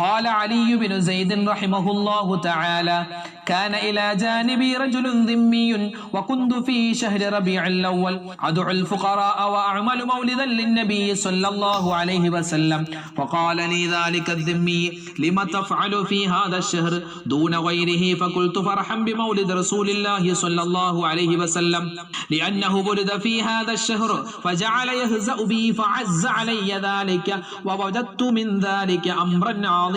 قال علي بن زيد رحمه الله تعالى كان إلى جانبي رجل ذمي وكنت في شهر ربيع الأول. أدعو الفقراء وأعمل مولدا للنبي صلى الله عليه وسلم. فقال لي ذلك الذمي لم تفعل في هذا الشهر؟ دون غيره فقلت فرحا بمولد رسول الله صلى الله عليه وسلم. لأنه ولد في هذا الشهر فجعل يهزأ بي فعز علي ذلك ووجدت من ذلك أمرا عظيما.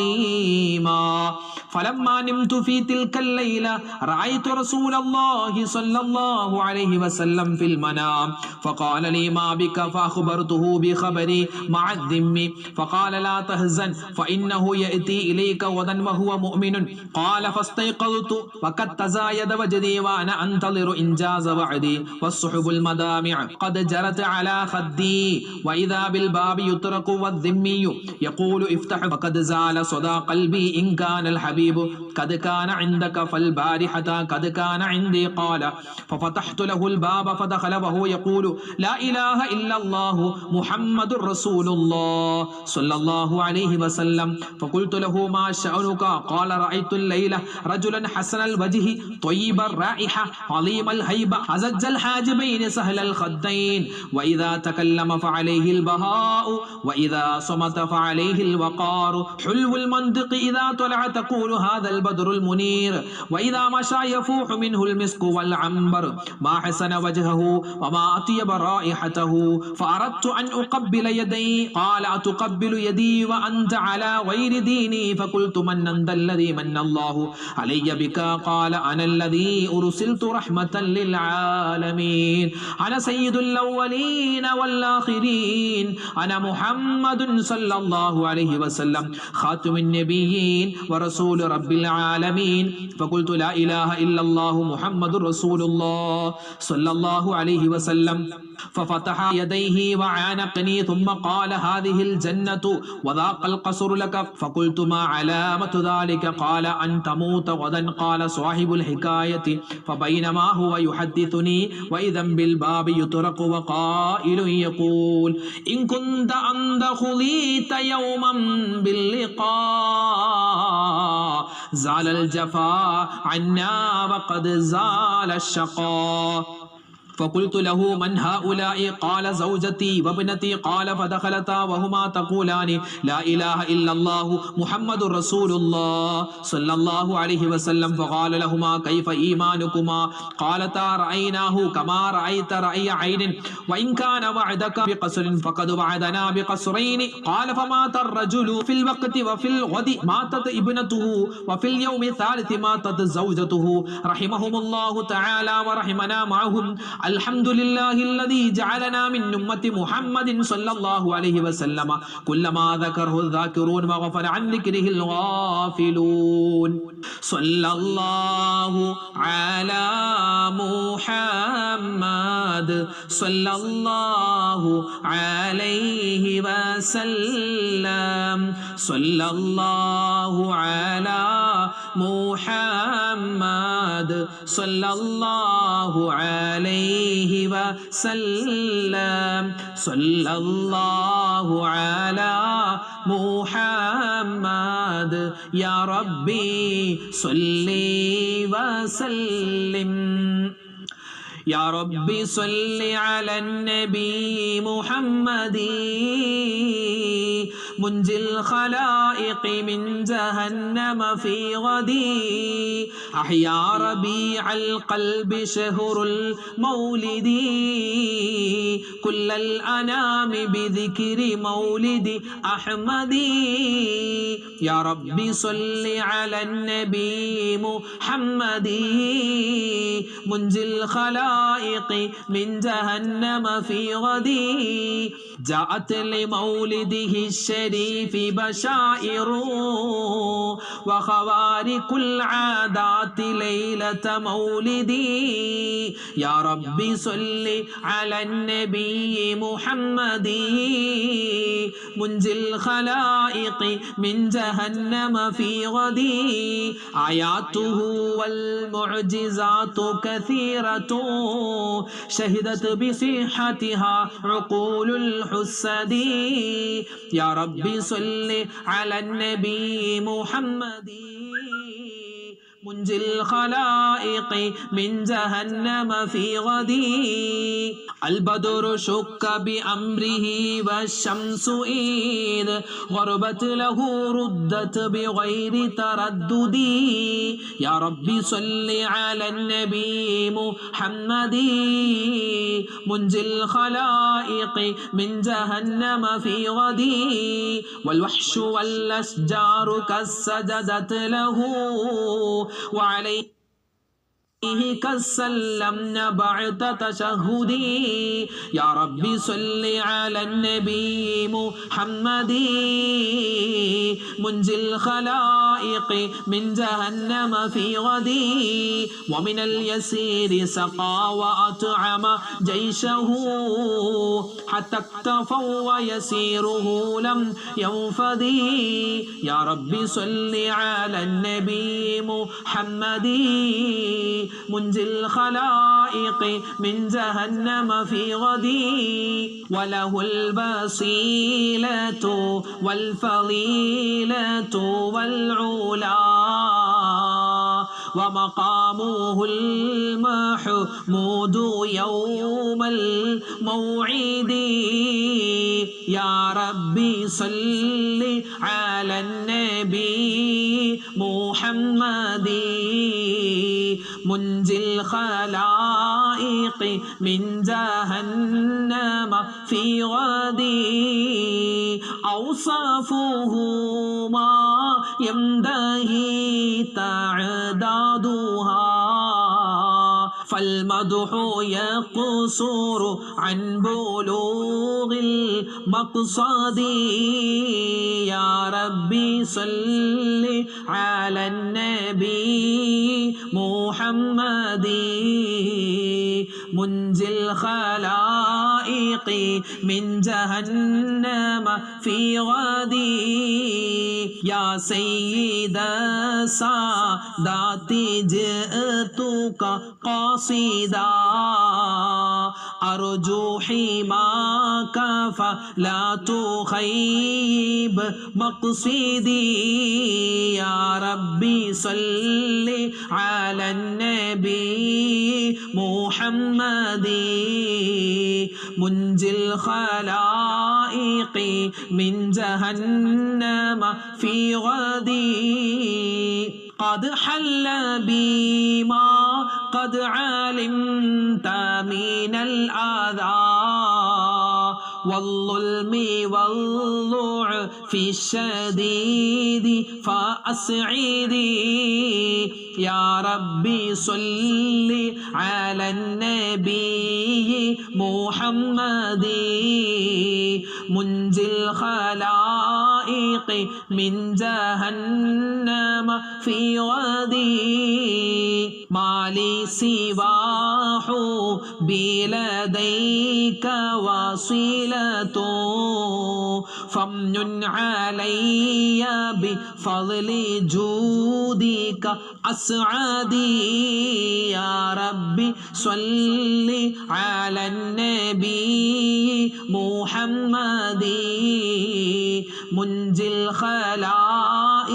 فلما نمت في تلك الليلة رأيت رسول الله صلى الله عليه وسلم في المنام. فقال لي ما بك؟ فأخبرته بخبري مع الذم. فقال لا تهزن فإنه يأتي إليك غدا وهو مؤمن. قال فاستيقظت وقد تزايد وجدي وأنا أنتظر إنجاز وعدي. والصحب المدامع قد جرت على خدي. وإذا بالباب يطرق والذمي يقول افتح. فقد زال صدى قلبي إن كان الحبيب. قد كان عندك فالبارحة قد كان عندي قال. ففتحت له الباب فدخل وهو يقول لا إله إلا الله محمد رسول الله صلى الله عليه وسلم. فقلت له ما شأنك؟ قال رأيت الليلة رجلا حسن الوجه طيب الرائحة عظيم الهيبة عزج الحاجبين سهل الخدين. وإذا تكلم فعليه البهاء وإذا صمت فعليه الوقار حلو المنطق إذا طلع تقول هذا البدر المنير. وإذا مشى يفوح منه المسك والعنبر. ما حسن وجهه وما أطيب رائحته. فأردت أن أقبل يدي. قال أتقبل يدي وأنت على غير ديني. فقلت من أنت الذي من الله؟ علي بك؟ قال أنا الذي أرسلت رحمة للعالمين. أنا سيد الأولين والآخرين. أنا محمد صلى الله عليه وسلم. خاتم النبيين ورسول رب العالمين. فقلت لا إله إلا الله محمد رسول الله صلى الله عليه وسلم. ففتح يديه وعانقني ثم قال هذه الجنة وذاق القصر لك. فقلت ما علامة ذلك؟ قال أن تموت غدا قال صاحب الحكاية. فبينما هو يحدثني وإذا بالباب يطرق وقائل يقول إن كنت أنت خليت يوما باللقاء زال الجفا عنا وقد زال الشقاء فقلت له من هؤلاء? قال زوجتي وابنتي. قال فدخلتا وهما تقولان لا إله إلا الله محمد رسول الله صلى الله عليه وسلم. فقال لهما كيف إيمانكما? قالتا رأيناه كما رأيت رأي عين. وإن كان وعدك بقصر فقد وعدنا بقصرين. قال فمات الرجل في الوقت وفي الغد. ماتت ابنته وفي اليوم الثالث ماتت زوجته. رحمهم الله تعالى ورحمنا معهم. الحمد لله الذي جعلنا من أمة محمد صلى الله عليه وسلم كلما ذكره الذاكرون وغفر عن ذكره الغافلون. صلى الله على محمد. صلى الله عليه وسلم. صلى الله على محمد. صلى الله عليه وسلم. صلى الله على محمد. يا ربي صل وسلم. يا ربي صل على النبي محمد. منجي الخلائق من جهنم في غدي. أحيا ربيع القلب شهر المولد. كل الأنام بذكر مولد أحمد. يا ربي صل على النبي محمد. منجي الخلائق من جهنم في غدي. جاءت لمولده الشريف بشائر. وخوارق العادات ليلة مولدي. يا ربي صل على النبي محمد. منجي الخلائق من جهنم في غدي. آياته والمعجزات كثيرة. شهدت بصحتها عقول الحسد. يا ربي صل على النبي محمد. منجي الخلائق من جهنم في غدي. البدر شك بأمره والشمس إذ غربت له ردت بغير تردد. يا ربي صل على النبي محمد. منجي الخلائق من جهنم في غدي. والوحش والأشجار كالسجدت له. وعليه كسلمنا بعد تشهدي. يا ربي صل على النبي محمد. منجي الخلائق من جهنم في غدي. ومن اليسير سقى وأطعم جيشه. حتى اكتفوا ويسيره لم ينفدي. يا ربي صل على النبي محمد. منجي الخلائق من جهنم في غدي وله البصيلة والفضيلة والعلا. ومقامه المحمود يوم الموعد. يا ربي صل على النبي محمد. منجي الخلائق من جهنم في غدي أوصافه ما يمدهي تعدادها. فالمدح يقصر عن بلوغ المقصد. يا ربي صل على النبي محمد منجي الخلائق من جهنم في غدي يا سيد السادات جئتك قاصدا. أرجو حماك فلا تخيب مقصدي. يا ربي صل على النبي محمد. منجي الخلائق من جهنم في غدي. قد حل بما قد علمت من الآذى والظلم والضعف الشديد فأسعدي يا ربي صل على النبي محمد. منجي الخلائق من جهنم في غدي ما لي سواه بلديك وصيلة فمن علي بفضل جودك أسعدي يا ربي صل على النبي محمد منجي الخلائق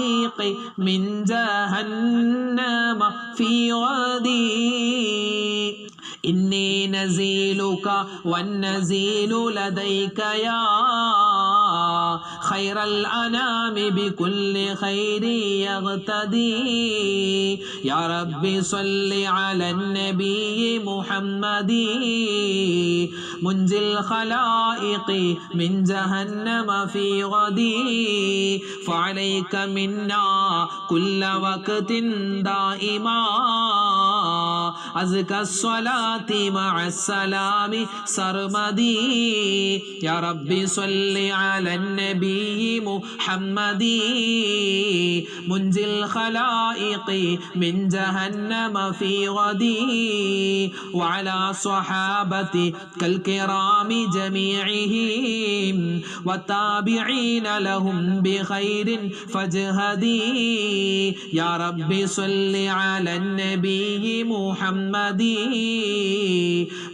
من جهنم في غدي إني نزيلك والنزيل لديك يا خير الأنام بكل خير يغتدي يا ربي صل على النبي محمد منجي الخلائق من جهنم في غدي فعليك منا كل وقت دائما أزكى الصلاة مع السلام سرمدي يا ربي صل على النبي محمد منجي الخلائق من جهنم في غدي وعلى صحابة كالك الكرام جميعهم والتابعين لهم بخير فاجهدي يا رب صل على النبي محمد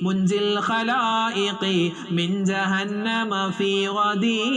منجي الخلائق من جهنم في غدي.